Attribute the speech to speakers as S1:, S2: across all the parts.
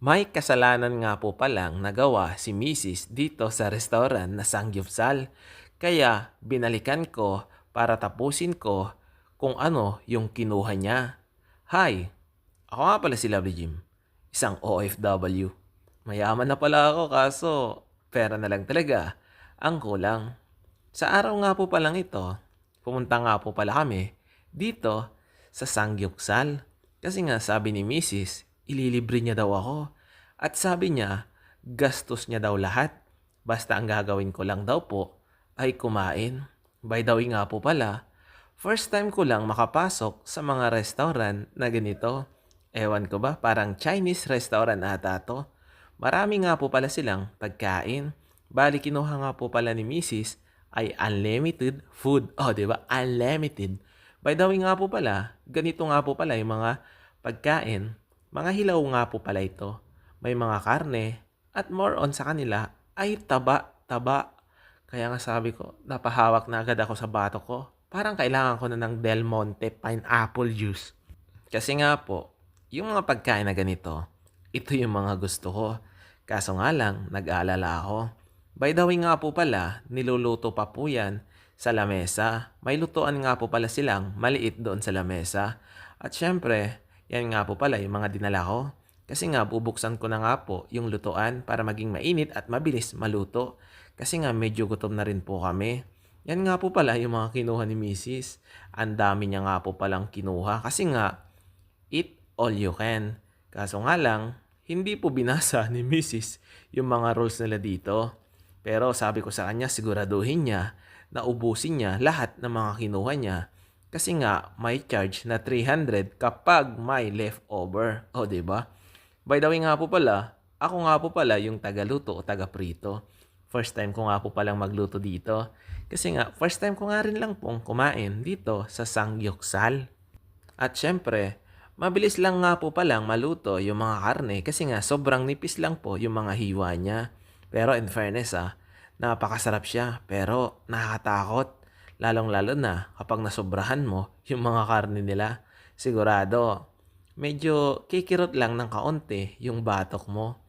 S1: May kasalanan nga po palang nagawa si Mrs. dito sa restaurant na Sangyupsal. Kaya binalikan ko para tapusin ko kung ano yung kinuha niya. Hi, ako nga pala si Lovely Jim, isang OFW. Mayaman na pala ako kaso pera na lang talaga ang kulang. Sa araw nga po palang ito, pumunta nga po pala kami dito sa Sangyupsal. Kasi nga sabi ni Mrs. ililibre niya daw ako. At sabi niya, gastos niya daw lahat. Basta ang gagawin ko lang daw po ay kumain. By the way nga po pala, first time ko lang makapasok sa mga restaurant na ganito. Ewan ko ba, parang Chinese restaurant ata to. Marami nga po pala silang pagkain. Bali kinuha nga po pala ni Mrs. ay unlimited food. Oh, di ba? Unlimited. By the way nga po pala, ganito nga po pala yung mga pagkain. Mga hilaw nga po pala ito. May mga karne at more on sa kanila ay taba-taba. Kaya nga sabi ko, napahawak na agad ako sa bato ko. Parang kailangan ko na ng Del Monte pineapple juice. Kasi nga po, yung mga pagkain na ganito, ito yung mga gusto ko. Kaso nga lang, nag-aalala ako. By the way nga po pala, niluluto pa po yan sa lamesa. May lutuan nga po pala silang maliit doon sa lamesa. At syempre, yan nga po pala yung mga dinala ko. Kasi nga bubuksan ko na nga po yung lutuan para maging mainit at mabilis maluto. Kasi nga medyo gutom na rin po kami. Yan nga po pala yung mga kinuha ni Mrs. Ang dami niya nga po palang kinuha. Kasi nga, eat all you can. Kaso nga lang, hindi po binasa ni Mrs. yung mga rules nila dito. Pero sabi ko sa kanya, siguraduhin niya na ubusin niya lahat ng mga kinuha niya. Kasi nga, may charge na 300 kapag may leftover. O, ba? Diba? By the way nga po pala, ako nga po pala yung tagaluto o taga-prito. First time ko nga po palang magluto dito. Kasi nga, first time ko nga rin lang pong kumain dito sa Sangyuksal. At syempre, mabilis lang nga po palang maluto yung mga karne kasi nga sobrang nipis lang po yung mga hiwa niya. Pero in fairness ah, napakasarap siya pero nakakatakot. Lalong-lalo na kapag nasobrahan mo yung mga karne nila. Sigurado, medyo kikirot lang ng kaunti yung batok mo.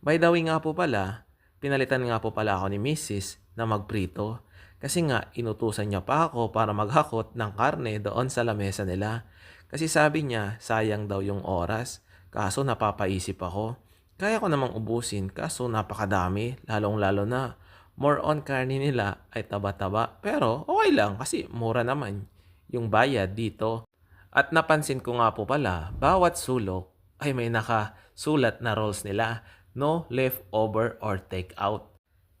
S1: By the way nga po pala, pinalitan nga po pala ako ni Mrs. na magprito. Kasi nga, inutusan niya pa ako para maghakot ng karne doon sa lamesa nila. Kasi sabi niya, sayang daw yung oras. Kaso napapaisip ako. Kaya ko namang ubusin kaso napakadami, lalong-lalo na. More on karne nila ay taba-taba. Pero okay lang kasi mura naman yung bayad dito. At napansin ko nga po pala, bawat sulok ay may nakasulat na rolls nila. No leftover or take out.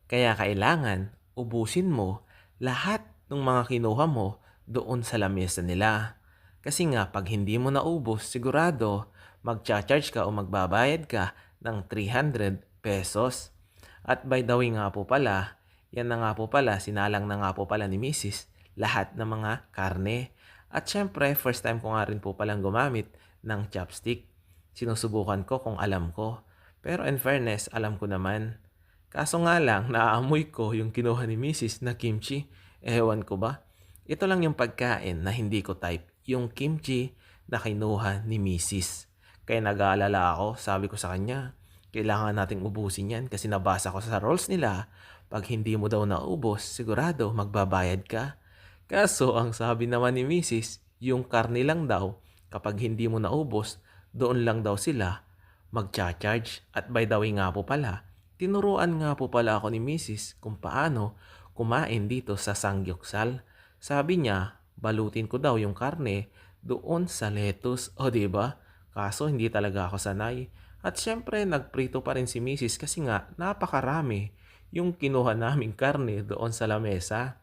S1: Kaya kailangan ubusin mo lahat ng mga kinuha mo doon sa lamesa nila. Kasi nga pag hindi mo naubos, sigurado magcha-charge ka o magbabayad ka ng 300 pesos. At by the way nga po pala, yan na nga po pala, sinalang na nga po pala ni Mrs. lahat ng mga karne. At syempre, first time ko nga rin po palang gumamit ng chopstick. Sinusubukan ko kung alam ko. Pero in fairness, alam ko naman. Kaso nga lang, naaamoy ko yung kinuha ni Mrs. na kimchi. Ewan ko ba? Ito lang yung pagkain na hindi ko type. Yung kimchi na kinuha ni Mrs. Kaya nag-aalala ako, sabi ko sa kanya, kailangan nating ubusin yan kasi nabasa ko sa rolls nila. Pag hindi mo daw naubos, sigurado magbabayad ka. Kaso ang sabi naman ni Mrs. Yung karne lang daw, kapag hindi mo naubos, doon lang daw sila magcha-charge. At by the way nga po pala, tinuruan nga po pala ako ni Mrs. kung paano kumain dito sa Sangyuksal. Sabi niya, balutin ko daw yung karne doon sa lettuce. O ba? Diba? Kaso hindi talaga ako sanay. At syempre nagprito pa rin si Mrs. kasi nga napakarami yung kinuha naming karne doon sa lamesa.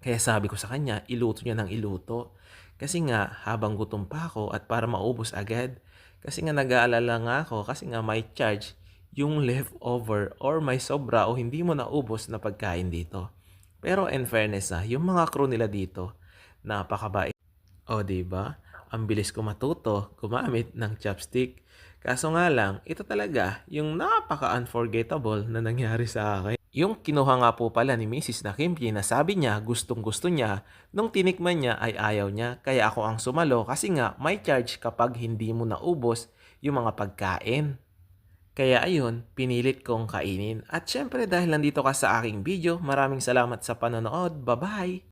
S1: Kaya sabi ko sa kanya, iluto niya ng iluto. Kasi nga habang gutom pa ako at para maubos agad, kasi nga nag-aalala nga ako kasi nga may charge yung leftover or may sobra o hindi mo naubos na pagkain dito. Pero in fairness na, yung mga crew nila dito, napakabait. O, ba diba? Ang bilis ko matuto gumamit ng chopstick. Kaso nga lang, ito talaga yung napaka-unforgettable na nangyari sa akin. Yung kinuha nga po pala ni Mrs. na kimchi na sabi niya gustong gusto niya, nung tinikman niya ay ayaw niya. Kaya ako ang sumalo kasi nga may charge kapag hindi mo naubos yung mga pagkain. Kaya ayun, pinilit kong kainin. At syempre dahil nandito ka sa aking video, maraming salamat sa panonood. Bye-bye!